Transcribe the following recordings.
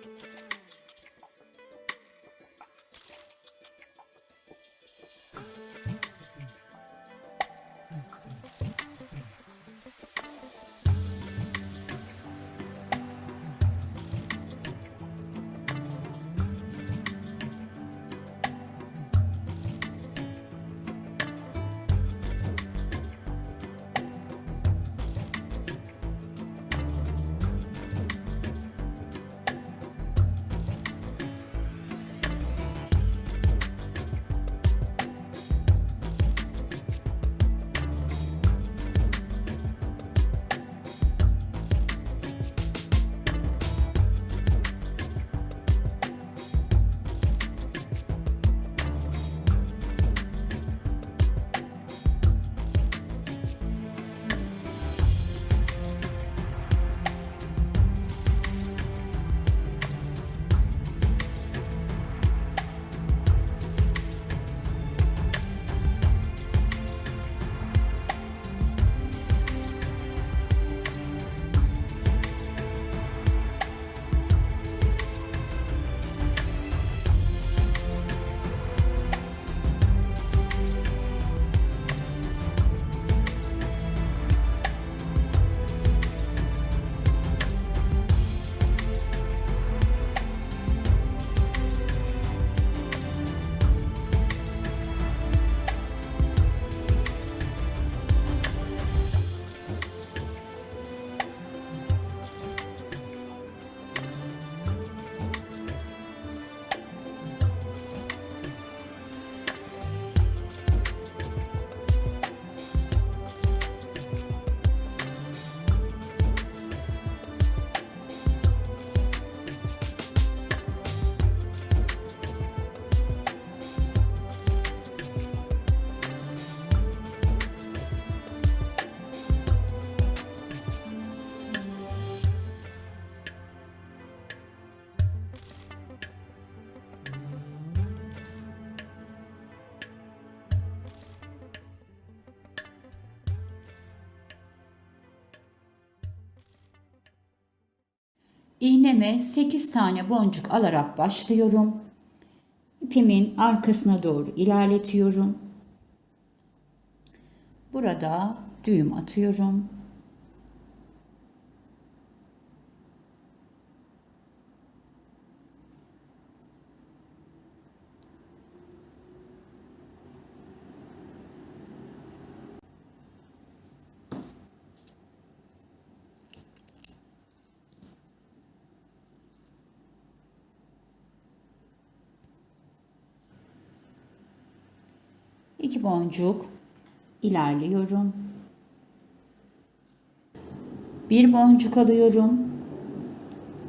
Bye. İğneme 8 tane boncuk alarak başlıyorum. İpimin arkasına doğru ilerletiyorum. Burada düğüm atıyorum. İki boncuk ilerliyorum. Bir boncuk alıyorum.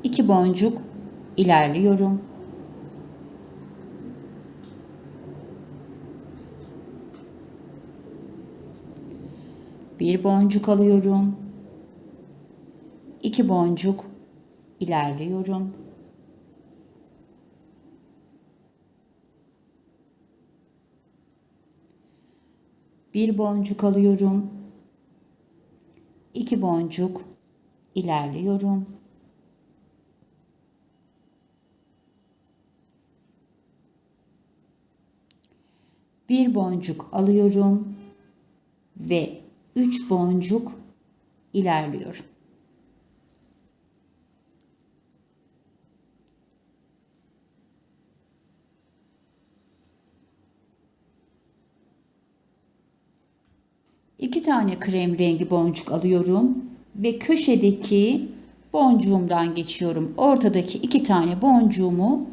İki boncuk ilerliyorum. Bir boncuk alıyorum. İki boncuk ilerliyorum. Bir boncuk alıyorum. İki boncuk ilerliyorum. Bir boncuk alıyorum ve üç boncuk ilerliyorum. İki tane krem rengi boncuk alıyorum ve köşedeki boncuğumdan geçiyorum. Ortadaki iki tane boncuğumu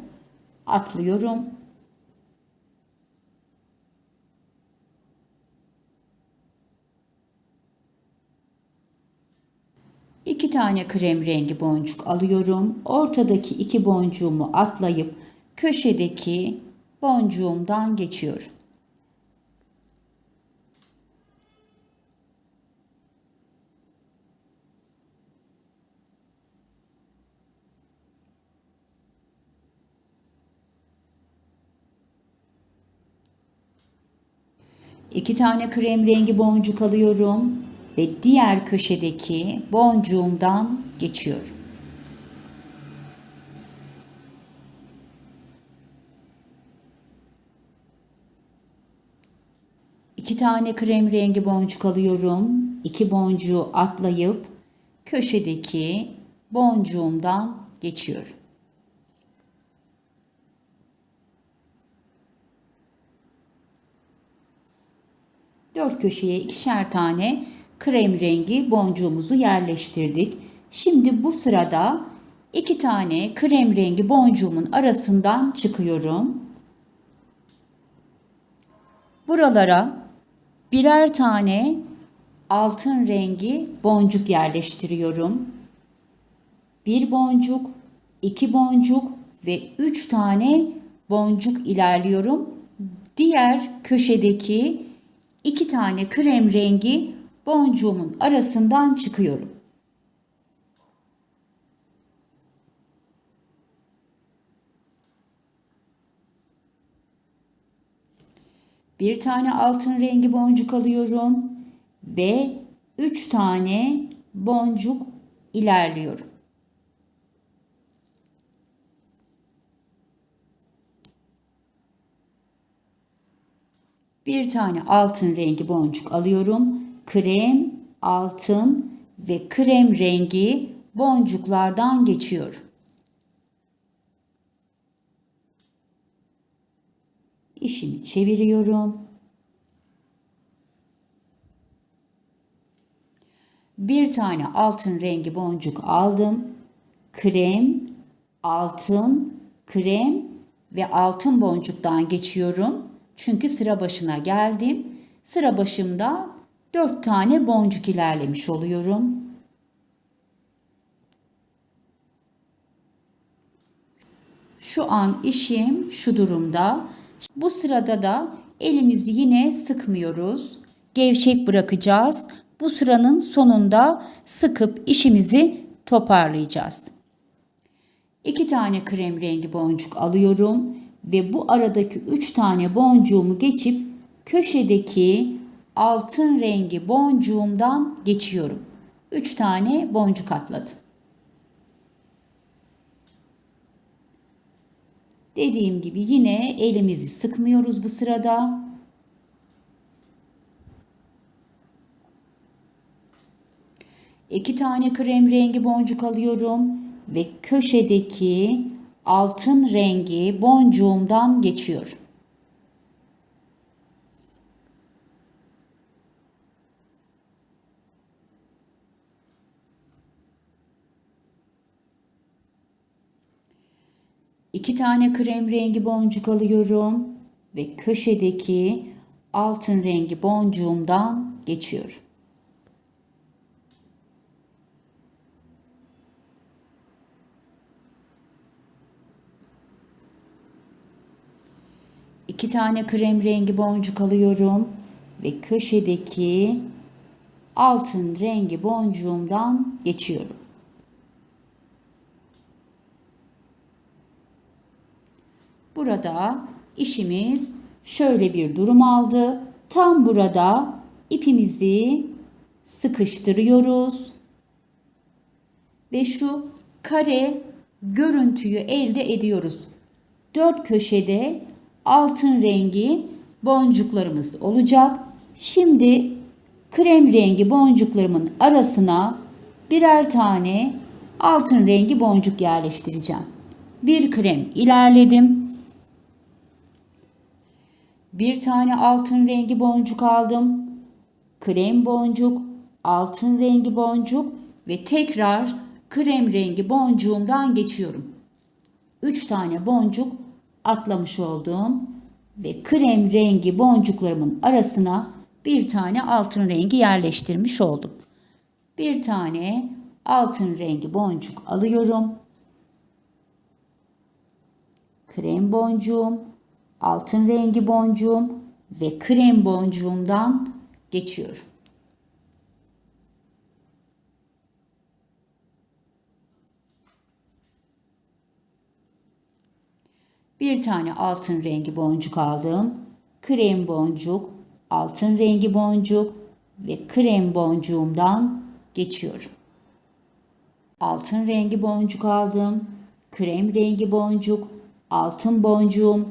atlıyorum. İki tane krem rengi boncuk alıyorum. Ortadaki iki boncuğumu atlayıp köşedeki boncuğumdan geçiyorum. 2 tane krem rengi boncuk alıyorum ve diğer köşedeki boncuğumdan geçiyorum. İki tane krem rengi boncuk alıyorum. İki boncuğu atlayıp köşedeki boncuğumdan geçiyorum. Dört köşeye ikişer tane krem rengi boncuğumuzu yerleştirdik. Şimdi bu sırada iki tane krem rengi boncuğumun arasından çıkıyorum. Buralara birer tane altın rengi boncuk yerleştiriyorum. Bir boncuk, iki boncuk ve üç tane boncuk ilerliyorum. Diğer köşedeki iki tane krem rengi boncuğumun arasından çıkıyorum. Bir tane altın rengi boncuk alıyorum ve üç tane boncuk ilerliyorum. Bir tane altın rengi boncuk alıyorum. Krem, altın ve krem rengi boncuklardan geçiyorum. İşimi çeviriyorum. Bir tane altın rengi boncuk aldım. Krem, altın, krem ve altın boncuktan geçiyorum. Çünkü sıra başına geldim. Sıra başımda 4 tane boncuk ilerlemiş oluyorum. Şu an işim şu durumda. Bu sırada da elimizi yine sıkmıyoruz. Gevşek bırakacağız. Bu sıranın sonunda sıkıp işimizi toparlayacağız. İki tane krem rengi boncuk alıyorum ve bu aradaki üç tane boncuğumu geçip köşedeki altın rengi boncuğumdan geçiyorum. Üç tane boncuk atladım. Dediğim gibi yine elimizi sıkmıyoruz bu sırada. İki tane krem rengi boncuk alıyorum ve köşedeki altın rengi boncuğumdan geçiyorum. İki tane krem rengi boncuk alıyorum ve köşedeki altın rengi boncuğumdan geçiyorum. İki tane krem rengi boncuk alıyorum ve köşedeki altın rengi boncuğumdan geçiyorum. Burada işimiz şöyle bir durum aldı. Tam burada ipimizi sıkıştırıyoruz. Ve şu kare görüntüyü elde ediyoruz. Dört köşede altın rengi boncuklarımız olacak. Şimdi krem rengi boncuklarımın arasına birer tane altın rengi boncuk yerleştireceğim. Bir krem ilerledim. Bir tane altın rengi boncuk aldım. Krem boncuk, altın rengi boncuk ve tekrar krem rengi boncuğumdan geçiyorum. 3 tane boncuk atlamış olduğum ve krem rengi boncuklarımın arasına bir tane altın rengi yerleştirmiş oldum. Bir tane altın rengi boncuk alıyorum. Krem boncuğum, altın rengi boncuğum ve krem boncuğumdan geçiyorum. Bir tane altın rengi boncuk aldım. Krem boncuk, altın rengi boncuk ve krem boncuğumdan geçiyorum. Altın rengi boncuk aldım. Krem rengi boncuk, altın boncuğum,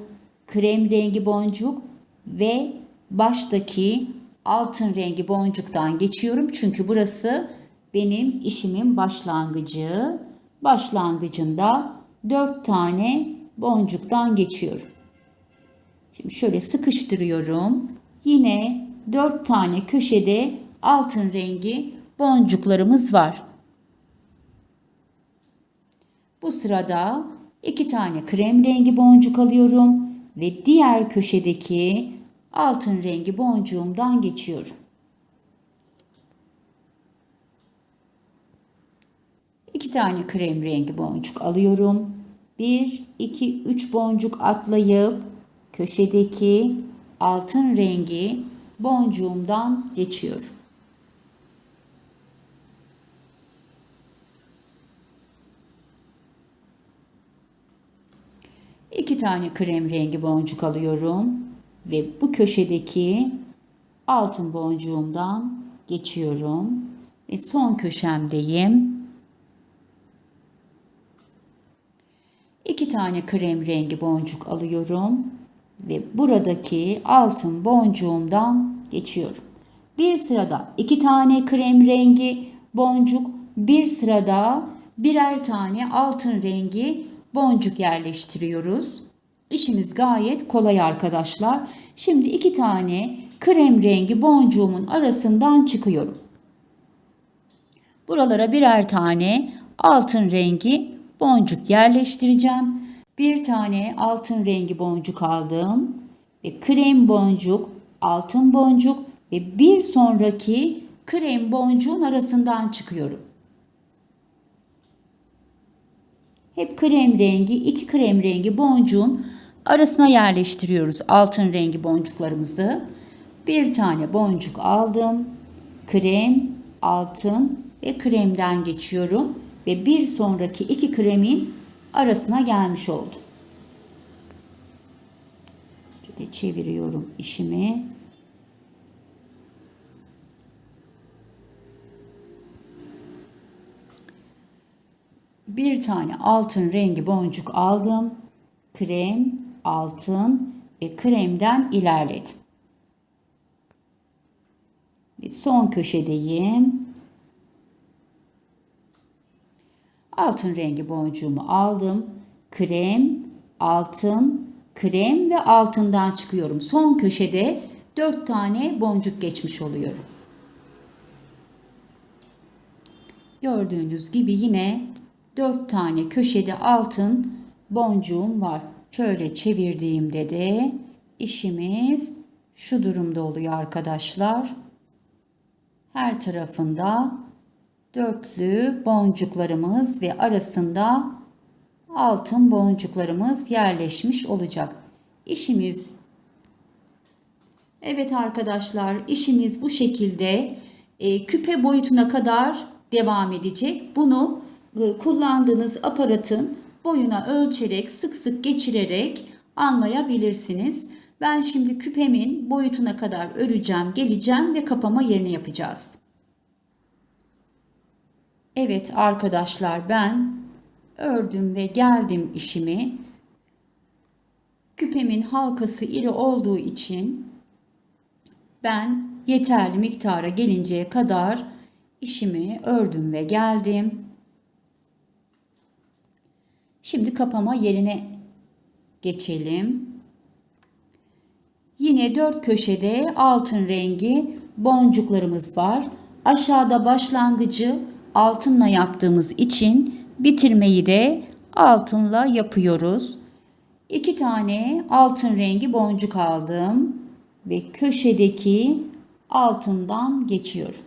krem rengi boncuk ve baştaki altın rengi boncuktan geçiyorum. Çünkü burası benim işimin başlangıcı. Başlangıcında 4 tane boncuktan geçiyorum. Şimdi şöyle sıkıştırıyorum. Yine 4 tane köşede altın rengi boncuklarımız var. Bu sırada 2 tane krem rengi boncuk alıyorum ve diğer köşedeki altın rengi boncuğumdan geçiyorum. 2 tane krem rengi boncuk alıyorum. 1 2 3 boncuk atlayıp köşedeki altın rengi boncuğumdan geçiyorum. İki tane krem rengi boncuk alıyorum ve bu köşedeki altın boncuğumdan geçiyorum ve son köşemdeyim. İki tane krem rengi boncuk alıyorum ve buradaki altın boncuğumdan geçiyorum. Bir sırada iki tane krem rengi boncuk, bir sırada birer tane altın rengi boncuk yerleştiriyoruz. İşimiz gayet kolay arkadaşlar. Şimdi iki tane krem rengi boncuğumun arasından çıkıyorum. Buralara birer tane altın rengi boncuk yerleştireceğim. Bir tane altın rengi boncuk aldım ve krem boncuk, altın boncuk ve bir sonraki krem boncuğun arasından çıkıyorum. Hep krem rengi, iki krem rengi boncuğun arasına yerleştiriyoruz altın rengi boncuklarımızı. Bir tane boncuk aldım. Krem, altın ve kremden geçiyorum ve bir sonraki iki kremin arasına gelmiş oldu. Şöyle çeviriyorum işimi. Bir tane altın rengi boncuk aldım. Krem, altın ve kremden ilerledim. Ve son köşedeyim. Altın rengi boncuğumu aldım. Krem, altın, krem ve altından çıkıyorum. Son köşede 4 tane boncuk geçmiş oluyorum. Gördüğünüz gibi yine 4 tane köşede altın boncuğum var. Şöyle çevirdiğimde de işimiz şu durumda oluyor arkadaşlar. Her tarafında dörtlü boncuklarımız ve arasında altın boncuklarımız yerleşmiş olacak. İşimiz Evet arkadaşlar işimiz bu şekilde e, küpe boyutuna kadar devam edecek. Bunu e, kullandığınız aparatın boyuna ölçerek sık sık geçirerek anlayabilirsiniz. Ben şimdi küpemin boyutuna kadar öreceğim, geleceğim ve kapama yerini yapacağız. Evet arkadaşlar ben ördüm ve geldim işimi. Küpemin halkası iri olduğu için ben yeterli miktara gelinceye kadar işimi ördüm ve geldim. Şimdi kapama yerine geçelim. Yine dört köşede altın rengi boncuklarımız var. Aşağıda başlangıcı altınla yaptığımız için bitirmeyi de altınla yapıyoruz. İki tane altın rengi boncuk aldım ve köşedeki altından geçiyorum.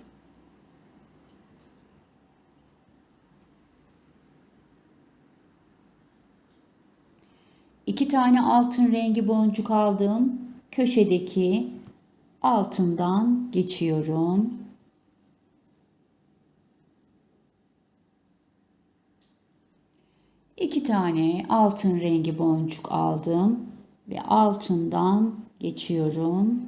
İki tane altın rengi boncuk aldım. Köşedeki altından geçiyorum. İki tane altın rengi boncuk aldım ve altından geçiyorum.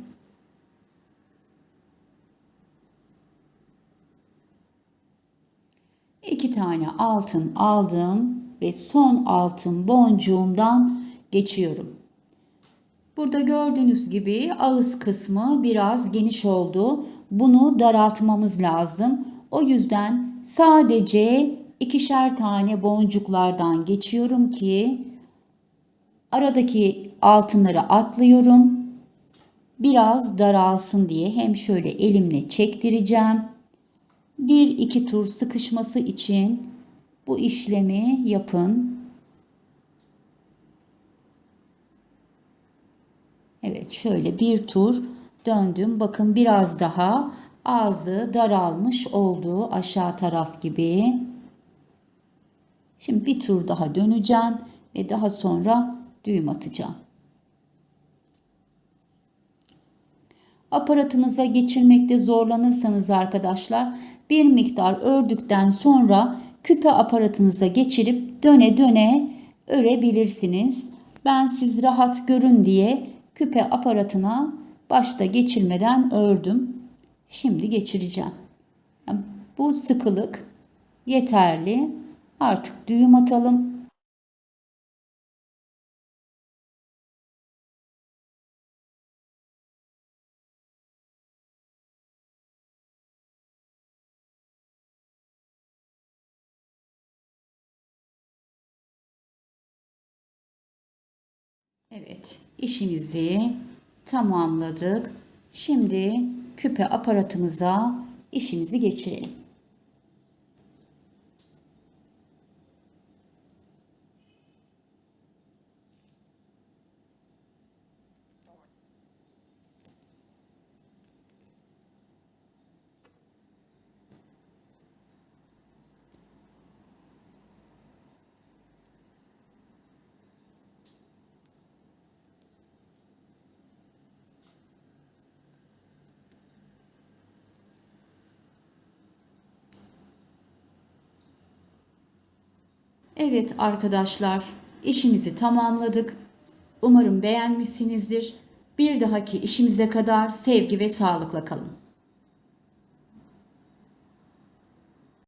İki tane altın aldım ve son altın boncuğumdan geçiyorum. Burada gördüğünüz gibi ağız kısmı biraz geniş oldu. Bunu daraltmamız lazım. O yüzden sadece ikişer tane boncuklardan geçiyorum ki aradaki altınları atlıyorum. Biraz daralsın diye hem şöyle elimle çektireceğim. Bir iki tur sıkışması için bu işlemi yapın. Evet şöyle bir tur döndüm. Bakın biraz daha ağzı daralmış oldu aşağı taraf gibi. Şimdi bir tur daha döneceğim ve daha sonra düğüm atacağım. Aparatınıza geçirmekte zorlanırsanız arkadaşlar bir miktar ördükten sonra küpe aparatınıza geçirip döne döne örebilirsiniz. Ben siz rahat görün diye küpe aparatına başta geçirmeden ördüm. Şimdi geçireceğim. Bu sıkılık yeterli. Artık düğüm atalım. Evet, işimizi tamamladık. Şimdi küpe aparatımıza işimizi geçirelim. Evet arkadaşlar, işimizi tamamladık. Umarım beğenmişsinizdir. Bir dahaki işimize kadar sevgi ve sağlıkla kalın.